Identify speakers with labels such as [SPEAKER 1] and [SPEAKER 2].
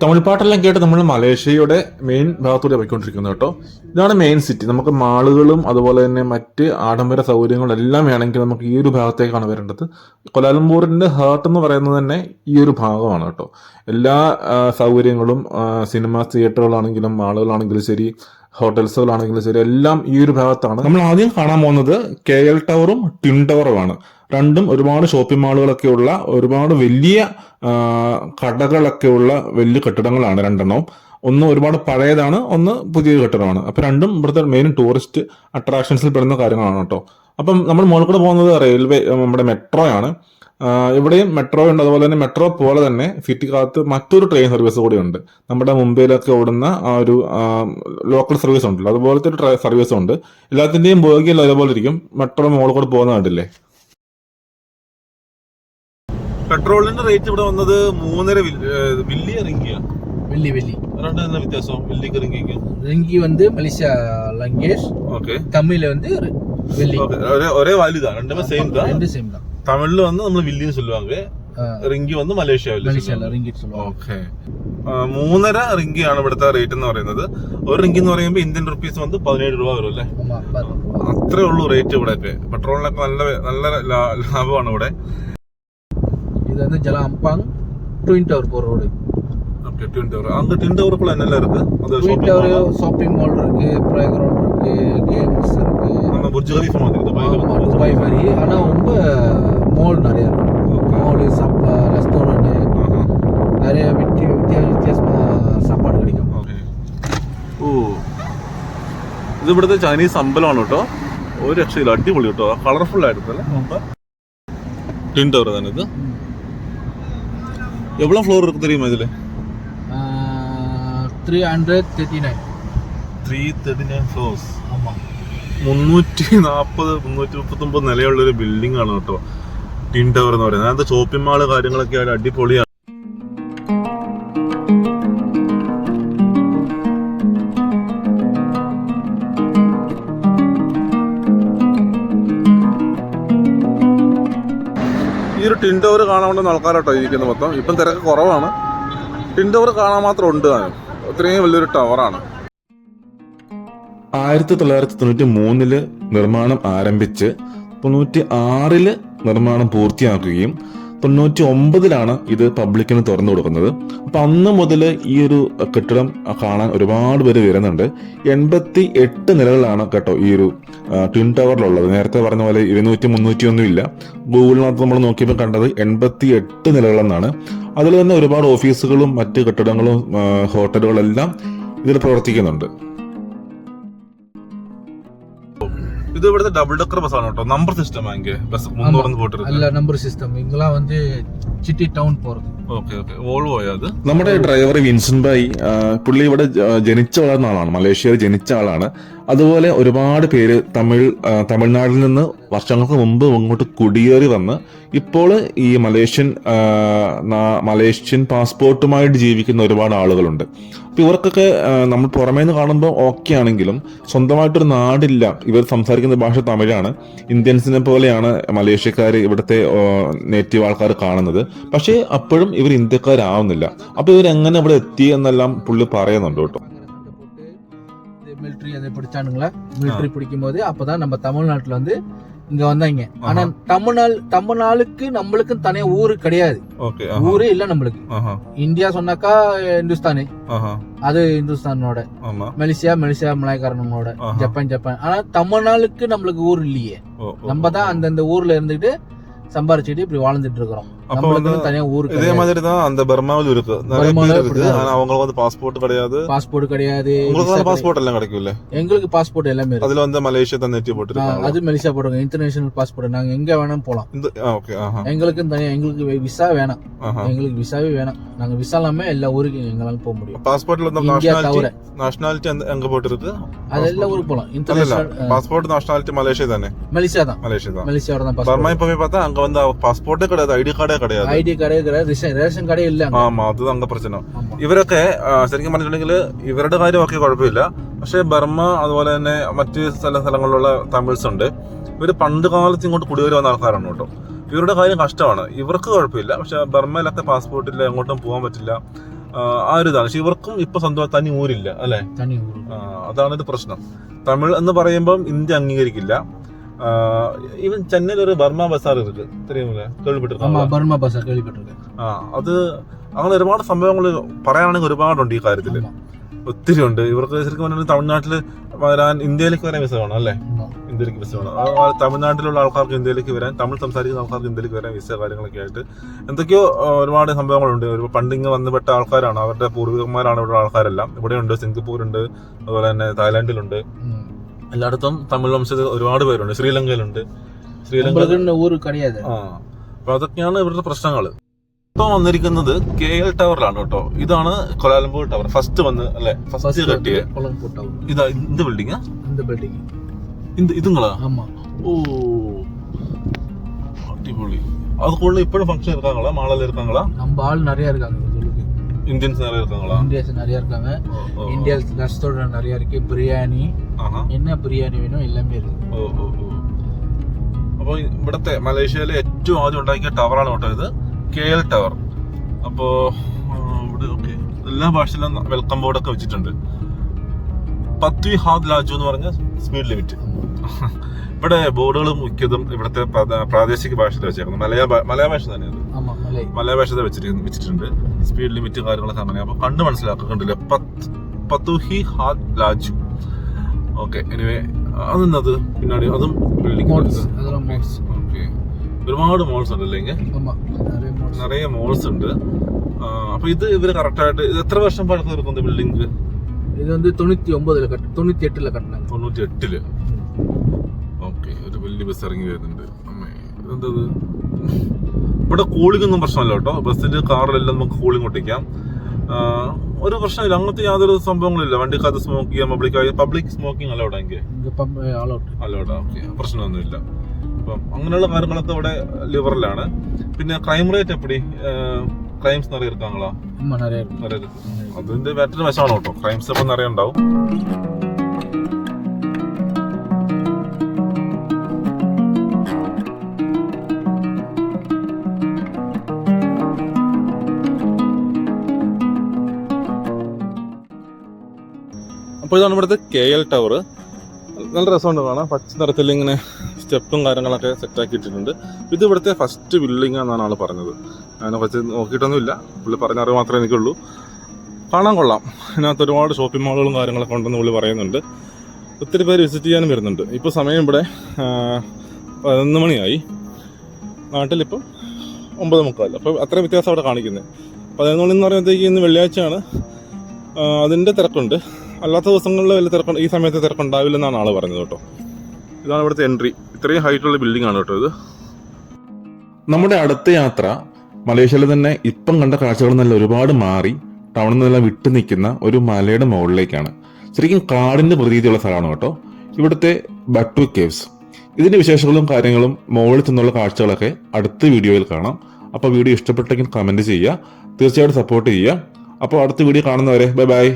[SPEAKER 1] തമിഴ് പാട്ടെല്ലാം കേട്ട് നമ്മൾ മലേഷ്യയുടെ മെയിൻ ഭാഗത്തൂടെ പോയിക്കൊണ്ടിരിക്കുന്നത് കേട്ടോ. ഇതാണ് മെയിൻ സിറ്റി നമുക്ക് മാളുകളും അതുപോലെ തന്നെ മറ്റ് ആഡംബര സൗകര്യങ്ങളും എല്ലാം വേണമെങ്കിൽ നമുക്ക് ഈ ഒരു ഭാഗത്തേക്കാണ് വരേണ്ടത്. കൊലാലംപൂരിന്റെ ഹാർട്ട് എന്ന് പറയുന്നത് തന്നെ ഈ ഒരു ഭാഗമാണ് കേട്ടോ. എല്ലാ സൗകര്യങ്ങളും സിനിമ തിയേറ്ററുകളാണെങ്കിലും മാളുകളാണെങ്കിലും ശരി ഹോട്ടൽസുകളാണെങ്കിലും ശരി എല്ലാം ഈ ഒരു ഭാഗത്താണ്. നമ്മൾ ആദ്യം കാണാൻ പോകുന്നത് കെ എൽ ടവറും ട്വിൻ ടവറുമാണ് രണ്ടും ഒരുപാട് ഷോപ്പിംഗ് മാളുകളൊക്കെ ഉള്ള ഒരുപാട് വലിയ കടകളൊക്കെ ഉള്ള വലിയ കെട്ടിടങ്ങളാണ് രണ്ടെണ്ണവും ഒന്ന് ഒരുപാട് പഴയതാണ് ഒന്ന് പുതിയ കെട്ടിടമാണ്. അപ്പൊ രണ്ടും ഇവിടുത്തെ മെയിൻ ടൂറിസ്റ്റ് അട്രാക്ഷൻസിൽ പെടുന്ന കാര്യങ്ങളാണ് കേട്ടോ. അപ്പം നമ്മൾ മുകളിൽ കൂടെ പോകുന്നത് റെയിൽവേ നമ്മുടെ മെട്രോ ആണ് ഇവിടെയും മെട്രോ ഉണ്ട്. അതുപോലെ തന്നെ മെട്രോ പോലെ തന്നെ സിറ്റിക്കകത്ത് മറ്റൊരു ട്രെയിൻ സർവീസ് കൂടി ഉണ്ട്. നമ്മുടെ മുംബൈയിലൊക്കെ ഓടുന്ന ആ ഒരു ലോക്കൽ സർവീസ് ഉണ്ടല്ലോ. അതുപോലത്തെ ഒരു സർവീസ് ഉണ്ട്. എല്ലാത്തിന്റെയും ബോഗിയെല്ലാം അതേപോലെ ഇരിക്കും. മെട്രോ മുകളിൽ കൂടെ പോകുന്ന കണ്ടില്ലേ? പെട്രോളിന്റെ റേറ്റ് ഇവിടെ വന്നത് മൂന്നര വില്ലി ഇറങ്ങിയ.
[SPEAKER 2] வெள்ளி வெள்ளி
[SPEAKER 1] ரெண்டு என்ன வித்தியாசம் வெள்ளிக்கு ரிங்கிக்கு
[SPEAKER 2] ரிங்கி வந்து மலேசியா லங்கேஷ்
[SPEAKER 1] ஓகே
[SPEAKER 2] தமிழ்ல வந்து வெள்ளி
[SPEAKER 1] ஒரே ஒரே வாலி தான் ரெண்டுமே தான்
[SPEAKER 2] ரெண்டு சேம் தான்
[SPEAKER 1] தமிழ்ல வந்து
[SPEAKER 2] நம்ம
[SPEAKER 1] റിങ്കി വന്ന് മലേഷ്യ ഓക്കെ. മൂന്നര റിങ്കിയാണ് ഇവിടുത്തെ റേറ്റ് എന്ന് പറയുന്നത്. ഒരു റിങ്കി എന്ന് പറയുമ്പോൾ ഇന്ത്യൻ റുപ്പീസ് വന്ന് പതിനേഴ് രൂപ വരും അല്ലേ? അത്രേ ഉള്ളൂ റേറ്റ് ഇവിടെ പെട്രോളിനൊക്കെ നല്ല നല്ല ലാഭമാണ് ഇവിടെ.
[SPEAKER 2] இங்கேருந்து ஜலா அம்பாங் ட்வின் டவர் போகிற ரோடு
[SPEAKER 1] ஓகே ட்வின் டவர் அந்த ட்வின் டவருக்குள்ள என்னெல்லாம் இருக்கு? அந்த
[SPEAKER 2] ட்வின் டவர் ஷாப்பிங் மால் இருக்கு ப்ளே கிரவுண்ட் இருக்கு கேம்ஸ் இருக்கு
[SPEAKER 1] நம்ம புர்ஜ் கலீஃபா மாதிரி துபாய்
[SPEAKER 2] துபாய் மாதிரி. ஆனால் ரொம்ப மால் நிறைய இருக்கு. மால் சாப் ரெஸ்டாரண்ட் நிறைய வித்தி வித்தியாச வித்தியாசமாக சாப்பாடு கிடைக்கும்.
[SPEAKER 1] ഓ ഇത് ഇവിടുത്തെ ചൈനീസ് അമ്പലമാണ് കേട്ടോ. ഒരു രക്ഷയില്ല. അടിപൊളി കേട്ടോ. കളർഫുൾ ആയിരുന്നു അല്ലേ? ട്വിൻ ടവർ തന്നെ ഇത് எவ்வளோ ஃப்ளோர் இருக்கு தெரியுமா
[SPEAKER 2] இதில் three hundred thirty
[SPEAKER 1] nine three thirty nine
[SPEAKER 2] floors
[SPEAKER 1] മുന്നൂറ്റി നാൽപ്പത് മുന്നൂറ്റി മുപ്പത്തൊമ്പത് നിലയുള്ളൊരു ബിൽഡിംഗ് ആണ് കേട്ടോ. ടിൻ ടവർ എന്ന് പറയുന്നത്. അതായത് ഷോപ്പിംഗ് മാൾ കാര്യങ്ങളൊക്കെ ആയിട്ട് അടിപൊളിയാണ്. ഒരു ടിൻ ടവർ കാണാൻ കൊണ്ടുവന്ന ആൾക്കാരോട്ടോ ഇരിക്കുന്നത് മൊത്തം. ഇപ്പം തിരക്ക് കുറവാണ്. ടിൻ ടവർ കാണാൻ മാത്രം ഉണ്ട് താനും. അത്രയും വലിയൊരു ടവറാണ് ആയിരത്തി തൊള്ളായിരത്തി തൊണ്ണൂറ്റി മൂന്നിൽ നിർമ്മാണം ആരംഭിച്ച് തൊണ്ണൂറ്റി ആറിൽ നിർമ്മാണം പൂർത്തിയാക്കുകയും തൊണ്ണൂറ്റി ഒമ്പതിലാണ് ഇത് പബ്ലിക്കിന് തുറന്നു കൊടുക്കുന്നത്. അപ്പൊ അന്ന് മുതൽ ഈ ഒരു കെട്ടിടം കാണാൻ ഒരുപാട് പേര് വരുന്നുണ്ട്. എൺപത്തി എട്ട് നിലകളാണ് കേട്ടോ ഈ ഒരു ട്വിൻ ടവറിലുള്ളത് നേരത്തെ പറഞ്ഞ പോലെ ഇരുന്നൂറ്റി മുന്നൂറ്റി ഒന്നും ഇല്ല. ഗൂഗിളിനകത്ത് നമ്മൾ നോക്കിയപ്പോൾ കണ്ടത് എൺപത്തി എട്ട് നിലകളെന്നാണ് അതിൽ തന്നെ ഒരുപാട് ഓഫീസുകളും മറ്റ് കെട്ടിടങ്ങളും ഹോട്ടലുകളെല്ലാം ഇതിൽ പ്രവർത്തിക്കുന്നുണ്ട്. இது விட டபுள் டக்கர் பஸ் ஆனோட்டம் நம்பர் சிஸ்டம் அங்கே பஸ் முன்னூறு போட்டு
[SPEAKER 2] அல்ல நம்பர் சிஸ்டம் இங்கெல்லாம் வந்து சிட்டி டவுன் போறது
[SPEAKER 1] നമ്മുടെ ഡ്രൈവർ വിൻസൻ ഭായി പുള്ളി ഇവിടെ ജനിച്ച വളർന്ന ആളാണ്. മലേഷ്യയിൽ ജനിച്ച ആളാണ്. അതുപോലെ ഒരുപാട് പേര് തമിഴ് തമിഴ്നാട്ടിൽ നിന്ന് വർഷങ്ങൾക്ക് മുമ്പ് ഇങ്ങോട്ട് കുടിയേറി വന്ന് ഇപ്പോൾ ഈ മലേഷ്യൻ മലേഷ്യൻ പാസ്പോർട്ടുമായിട്ട് ജീവിക്കുന്ന ഒരുപാട് ആളുകളുണ്ട്. അപ്പൊ ഇവർക്കൊക്കെ നമ്മൾ പുറമേ നിന്ന് കാണുമ്പോൾ ഓക്കെ ആണെങ്കിലും സ്വന്തമായിട്ടൊരു നാടില്ല. ഇവർ സംസാരിക്കുന്ന ഭാഷ തമിഴാണ്. ഇന്ത്യൻസിനെ പോലെയാണ് മലേഷ്യക്കാർ ഇവിടുത്തെ നേറ്റീവ് ആൾക്കാർ കാണുന്നത്. പക്ഷേ അപ്പോഴും ഇവർ ഇന്ത്യക്കാരാവുന്നില്ല അപ്പൊ ഇവർ എങ്ങനെ ഇവിടെ എത്തി എന്നെല്ലാം പുള്ളി പറയുന്നുണ്ട് കേട്ടോ
[SPEAKER 2] மிலிட்ரி அதை பிடிச்சானுங்களா மிலிட்ரி பிடிக்கும் போது அப்பதான் நம்ம தமிழ்நாட்டுல வந்து இங்க வந்தாங்க ஆனா தமிழ்நாள் தமிழ்நாளுக்கு நம்மளுக்கு தனியா ஊரு கிடையாது
[SPEAKER 1] ഓക്കെ
[SPEAKER 2] ஊரே இல்ல நம்மளுக்கு இந்தியா சொன்னாக்கா இந்துஸ்தானு அது இந்துஸ்தானோட
[SPEAKER 1] ஆமா
[SPEAKER 2] மலேசியா மலேசியா மலாய்க்காரனோட
[SPEAKER 1] ஆஹா.
[SPEAKER 2] ஜப்பான் ஜப்பான் ஆனா தமிழ்நாளுக்கு நம்மளுக்கு ஊர் இல்லையே
[SPEAKER 1] ஓ, ஓ.
[SPEAKER 2] நம்ம தான் அந்தந்த ஊர்ல இருந்துட்டு சம்பாரிச்சுட்டு இப்படி வாழ்ந்துட்டு இருக்கிறோம்
[SPEAKER 1] அப்ப வந்து
[SPEAKER 2] தனியா ஊர்
[SPEAKER 1] இதே மாதிரி தான் அந்த பர்மாவில் இருக்கு. நிறைய பேர் இருக்கு ஆனா அவங்களுக்கு வந்து பாஸ்போர்ட் கிடையாது.
[SPEAKER 2] பாஸ்போர்ட் கிடையாது.
[SPEAKER 1] உங்களுக்கு பாஸ்போர்ட் எல்லாம் கிடைக்கும்ல.
[SPEAKER 2] எங்களுக்கு பாஸ்போர்ட் எல்லாமே இருக்கு.
[SPEAKER 1] அதுல வந்து மலேசியா தான் நெட்டி போட்டுருக்காங்க
[SPEAKER 2] அது மலேசியா போடுங்க இன்டர்நேஷனல் பாஸ்போர்ட் நாங்க எங்க வேணாலும் போலாம்.
[SPEAKER 1] இந்த ஓகே ஆஹா.
[SPEAKER 2] எங்களுக்கும் தனியா எங்களுக்கு விசா வேணாம். எங்களுக்கு விசாவே வேணாம். நாங்க விசா இல்லாம எல்லா ஊருக்கும் எங்களால போக முடியும்.
[SPEAKER 1] பாஸ்போர்ட்ல வந்து நாஷனாலிட்டி நாஷனாலிட்டி எங்க போட்டுருக்கு?
[SPEAKER 2] அது எல்லா ஊருக்கு போலாம். இன்டர்நேஷனல்
[SPEAKER 1] பாஸ்போர்ட் நாஷனாலிட்டி மலேசியா தானே?
[SPEAKER 2] மலேசியா தான்.
[SPEAKER 1] மலேசியா தான்.
[SPEAKER 2] மலேசியாவோட தான்
[SPEAKER 1] பர்மா
[SPEAKER 2] பாஸ்போர்ட்
[SPEAKER 1] இப்ப போய் பார்த்தா அங்க வந்து பாஸ்போர்ட்டே கிடையாது. ஐடி கார்டே கிடையாது
[SPEAKER 2] ஐடி கார்டே கிடையாது ரேஷன் ரேஷன் கார்டே இல்ல அங்க.
[SPEAKER 1] ആമാ അത് അങ്ക പ്രശ്നം
[SPEAKER 2] ஆமா
[SPEAKER 1] ഇവരൊക്കെ ആ, ശരിക്കും പറഞ്ഞിട്ടുണ്ടെങ്കിൽ ഇവരുടെ കാര്യമൊക്കെ കുഴപ്പമില്ല പക്ഷെ ബർമ്മ അതുപോലെ തന്നെ മറ്റ് സ്ഥല സ്ഥലങ്ങളിലുള്ള തമിഴ്സ് ഉണ്ട് ഇവര് പണ്ട് കാലത്ത് ഇങ്ങോട്ട് കുടിയേറി വന്ന ആൾക്കാരാണ് കേട്ടോ ഇവരുടെ കാര്യം കഷ്ടമാണ് ഇവർക്ക് കുഴപ്പമില്ല പക്ഷെ ബർമയിലൊക്കെ പാസ്പോർട്ടില്ല എങ്ങോട്ടും പോകാൻ പറ്റില്ല ആ, ആ ഒരു ഇതാണ് പക്ഷെ ഇവർക്കും ഇപ്പൊ സ്വന്തമായി തനി ഊരില്ല അല്ലെ
[SPEAKER 2] தனி ஊர்
[SPEAKER 1] ആ, അതാണ് ഒരു പ്രശ്നം തമിഴ് എന്ന് പറയുമ്പം ഇന്ത്യ അംഗീകരിക്കില്ല ஈவன் சென்னையில் ஒரு பர்மா பசார் இருக்கு
[SPEAKER 2] தெரியுங்களா
[SPEAKER 1] കേൾപ്പെട്ടിരുന്നു
[SPEAKER 2] ബർമ ബസാർ കേൾപ്പെട്ടിരിക്കുക
[SPEAKER 1] ആ അത് അങ്ങനെ ഒരുപാട് സംഭവങ്ങൾ പറയാനാണെങ്കിൽ ഒരുപാടുണ്ട് ഈ
[SPEAKER 2] കാര്യത്തിൽ.
[SPEAKER 1] ഒത്തിരി ഉണ്ട്. ഇവർക്ക് ശരിക്കും പറഞ്ഞാൽ തമിഴ്നാട്ടിൽ വരാൻ ഇന്ത്യയിലേക്ക് വരാൻ വിസ വേണം അല്ലേ? ഇന്ത്യയിലേക്ക് വിസ വേണം. തമിഴ്നാട്ടിലുള്ള ആൾക്കാർക്ക് ഇന്ത്യയിലേക്ക് വരാൻ തമിഴ് സംസാരിക്കുന്ന ആൾക്കാർക്ക് ഇന്ത്യയിലേക്ക് വരാൻ വിസ കാര്യങ്ങളൊക്കെ ആയിട്ട് എന്തൊക്കെയോ ഒരുപാട് സംഭവങ്ങളുണ്ട്. ഒരു പണ്ടിങ് വന്നുപെട്ട ആൾക്കാരാണ്. അവരുടെ പൂർവികന്മാരാണ് ഇവിടെ ആൾക്കാരെല്ലാം. ഇവിടെ ഉണ്ട് സിംഗപ്പൂർ ഉണ്ട് അതുപോലെ തന്നെ തായ്ലാന്റിലുണ്ട്. എല്ലായിടത്തും തമിഴ് വംശജർ ഒരുപാട് പേരുണ്ട് ശ്രീലങ്കയിലുണ്ട് ശ്രീലങ്ക
[SPEAKER 2] நம்மளுக்குன்னு ஊரு கிடையாது
[SPEAKER 1] ആ അപ്പൊ അതൊക്കെയാണ് ഇവിടുത്തെ പ്രശ്നങ്ങൾ ഇപ്പൊ വന്നിരിക്കുന്നത് കെ എൽ ടവറിലാണ് കേട്ടോ ഇതാണ് കൊലാലംപൂർ ടവർ ഫസ്റ്റ് വന്ന് അല്ലെ ഫസ്റ്റ് കെട്ടിയ
[SPEAKER 2] குளம் போட்டோம்
[SPEAKER 1] ഇതാ ഇന്ത് ബിൽഡിംഗ്
[SPEAKER 2] இந்த பில்டிங்
[SPEAKER 1] ഇത് ഇതുങ്ങളാ
[SPEAKER 2] ஆமா
[SPEAKER 1] ഓ അടിപൊളി അത് കൂടുതൽ ഇപ്പോഴും ഫംഗ്ഷൻ இருக்காங்களா மாடல் இருக்காங்களா
[SPEAKER 2] நம்ம ஆள் நிறைய இருக்காங்க இந்த சொல்லுக்கு
[SPEAKER 1] இந்தியன்ஸ் நிறைய இருக்காங்களா
[SPEAKER 2] இந்தியன்ஸ் நிறைய இருக்காங்க
[SPEAKER 1] ஓ, ஓ,
[SPEAKER 2] இந்தியன்ஸ் ரெஸ்டாரண்ட் நிறைய இருக்கு பிரியாணி
[SPEAKER 1] ആഹാ.
[SPEAKER 2] என்ன பிரியாணി வேணும் எல்லாமே இருக்கு
[SPEAKER 1] ഓ ഓ ഓ അപ്പൊ ഇവിടത്തെ മലേഷ്യയിലെ ഏറ്റവും ആദ്യം ഉണ്ടാക്കിയ ടവറാണ് കേട്ടോ ഇത് കെ എൽ ടവർ അപ്പോ ആ, ഇവിടെ ഓക്കെ എല്ലാ ഭാഷയിലും വെൽക്കം ബോർഡൊക്കെ വെച്ചിട്ടുണ്ട് പത്വി ഹാദ് ലാജു എന്ന് പറഞ്ഞ സ്പീഡ് ലിമിറ്റ് ഇവിടെ ബോർഡുകൾ മിക്കതും ഇവിടുത്തെ പ്രാദേ- പ്രാദേശിക ഭാഷയിൽ വെച്ചേക്കുന്നത് മലയാള ഭാ- മലയാള ഭാഷ തന്നെ അത്
[SPEAKER 2] ஆமா மலை
[SPEAKER 1] മലയാള ഭാഷ വെച്ചിരിക്കുന്നു വെച്ചിട്ടുണ്ട് സ്പീഡ് ലിമിറ്റ് കാര്യങ്ങളൊക്കെ അങ്ങനെ അപ്പൊ കണ്ട് മനസ്സിലാക്കുന്നുണ്ടല്ലേ പത്തുഹി ഹാദ് ലാജു ഓക്കെ എനിവേ അതെന്നത് പിന്നാടി അതും ബിൽഡിംഗ്
[SPEAKER 2] മോൾസ് அதெல்லாம் മോൾസ്
[SPEAKER 1] ഓക്കെ ഒരുപാട് മോൾസ് ഉണ്ടല്ലേ ഇങ്ങനെ
[SPEAKER 2] ஆமா நிறைய മോൾസ്
[SPEAKER 1] നിറയെ മോൾസ് ഉണ്ട് ആ, അപ്പൊ ഇത് ഇവര് കറക്റ്റ് ആയിട്ട് ഇത് എത്ര വർഷം പഴക്കം എടുക്കുന്നത് ബിൽഡിംഗ്
[SPEAKER 2] இது வந்து தொண்ணூத்தி ஒன்பதுல கட்டு தொண்ணூத்தி எட்டுல கட்டினாங்க
[SPEAKER 1] തൊണ്ണൂറ്റി എട്ടില് ഓക്കെ ഒരു വലിയ ബസ് ഇറങ്ങി വരുന്നുണ്ട് അമ്മേ ഇതെന്തത് ഇവിടെ കൂളിംഗ് ഒന്നും പ്രശ്നമല്ല കേട്ടോ ബസ്സിൽ കാറിലെല്ലാം നമുക്ക് കൂളിംഗ് ഒട്ടിക്കാം ആ, ഒരു പ്രശ്നമില്ല. അങ്ങനത്തെ യാതൊരു സംഭവങ്ങളില്ല. വണ്ടിക്കകത്ത് സ്മോക്ക് ചെയ്യാം പബ്ലിക് പബ്ലിക് സ്മോക്കിംഗ് അലൗഡ് എങ്കിൽ പ്രശ്നമൊന്നുമില്ല. അപ്പം അങ്ങനെയുള്ള കാര്യങ്ങളൊക്കെ ഇവിടെ ലിവറിലാണ് പിന്നെ ക്രൈം റേറ്റ് എപ്പടി? ക്രൈംസ് നിറയെടുക്കാങ്ങളാ അതിന്റെ മറ്റൊരു വശമാണ് കേട്ടോ ക്രൈംസ് ഇപ്പം നിറയുണ്ടാവും അപ്പോൾ ഇതാണ് ഇവിടുത്തെ കെ എൽ ടവർ നല്ല രസമുണ്ട് കാണാം പച്ച നിറത്തിൽ ഇങ്ങനെ സ്റ്റെപ്പും കാര്യങ്ങളൊക്കെ സെറ്റ് ആക്കിയിട്ടുണ്ട് ഇത് ഇവിടുത്തെ ഫസ്റ്റ് ബിൽഡിംഗ് എന്നാണ് ആൾ പറഞ്ഞത്. അതിനെ കുറച്ച് നോക്കിയിട്ടൊന്നുമില്ല. പുള്ളി പറഞ്ഞ അറിവ് മാത്രമേ എനിക്കുള്ളൂ. കാണാൻ കൊള്ളാം. അതിനകത്ത് ഒരുപാട് ഷോപ്പിംഗ് മാളുകളും കാര്യങ്ങളൊക്കെ ഉണ്ടെന്ന് പുള്ളി പറയുന്നുണ്ട്. ഒത്തിരി പേര് വിസിറ്റ് ചെയ്യാനും വരുന്നുണ്ട്. ഇപ്പോൾ സമയം ഇവിടെ പതിനൊന്ന് മണിയായി. നാട്ടിലിപ്പം ഒമ്പത് മുക്കാൽ. അപ്പോൾ അത്രയും വ്യത്യാസം അവിടെ കാണിക്കുന്നത് പതിനൊന്ന് മണി എന്ന് പറയുമ്പോഴത്തേക്ക് ഇന്ന് വെള്ളിയാഴ്ചയാണ്. അതിന്റെ തിരക്കുണ്ട്. അല്ലാത്ത ദിവസങ്ങളിൽ വലിയ തിരക്കുണ്ട് ഈ സമയത്ത് തിരക്കുണ്ടാവില്ലെന്നാണ് ആൾ പറഞ്ഞത് കേട്ടോ. ഇതാണ് ഇവിടുത്തെ എൻട്രി. ഇത്രയും ഹൈറ്റുള്ള ബിൽഡിംഗ് ആണ് കേട്ടോ ഇത്. നമ്മുടെ അടുത്ത യാത്ര മലേഷ്യയിൽ തന്നെ ഇപ്പം കണ്ട കാഴ്ചകളിൽ നിന്നെല്ലാം ഒരുപാട് മാറി ടൗണിൽ നിന്നെല്ലാം വിട്ടു നിൽക്കുന്ന ഒരു മലയുടെ മുകളിലേക്കാണ്. ശരിക്കും കാടിന്റെ പ്രതീതിയുള്ള സ്ഥലമാണ് കേട്ടോ. ഇവിടുത്തെ ബട്ടു കേവ്സ് ഇതിന്റെ വിശേഷങ്ങളും കാര്യങ്ങളും മുകളിൽ ചെന്നുള്ള കാഴ്ചകളൊക്കെ അടുത്ത വീഡിയോയിൽ കാണാം. അപ്പോൾ വീഡിയോ ഇഷ്ടപ്പെട്ടെങ്കിൽ കമന്റ് ചെയ്യുക. തീർച്ചയായിട്ടും സപ്പോർട്ട് ചെയ്യുക. അപ്പോൾ അടുത്ത വീഡിയോ കാണുന്നവരെ ബൈ ബൈ.